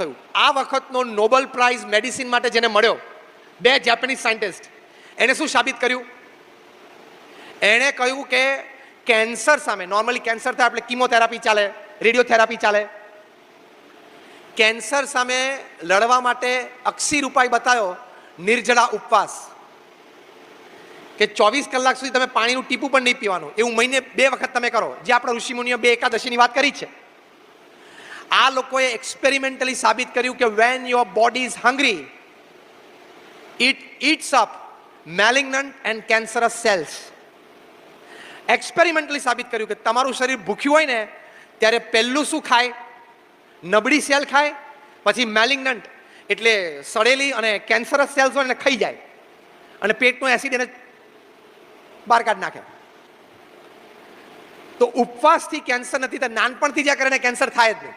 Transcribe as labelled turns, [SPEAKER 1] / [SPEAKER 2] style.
[SPEAKER 1] થયું. આ વખતનો Nobel price medicine માટે જેને મળ્યો, બે જેપનીઝ સાયન્ટિસ્ટ. એણે શું સાબિત કર્યું? એણે કહ્યું કે કેન્સર સામે નોર્મલી કેન્સર થાય, આપણે કિમોથેરાપી ચાલે, રેડિયોથેરાપી ચાલે. કેન્સર સામે લડવા માટે અક્ષીર ઉપાય બતાવ્યો નિર્જળા ઉપવાસ. કે ચોવીસ કલાક સુધી તમે પાણીનું ટીપું પણ નહીં પીવાનું. એવું મહિને બે વખત તમે કરો. જે આપણા ઋષિમુનિઓ બે એકાદશીની વાત કરી છે. આ લોકોએ એક્સપેરિમેન્ટલી સાબિત કર્યું કે when your body is hungry it eats up malignant and cancerous cells experimentally સાબિત કર્યું કે તમારું શરીર ભૂખ્યું હોય ને, ત્યારે પહેલું શું ખાય? નબળી સેલ ખાય, પછી મેલિગ્નન્ટ એટલે સડેલી અને કેન્સરસ સેલ્સ હોય એને ખાઈ જાય. અને પેટનું એસિડ એને બહાર કાઢી નાખે. તો ઉપવાસથી કેન્સર નથી, તો નાનપણથી જ્યાં કરીને કેન્સર થાય જ નહીં.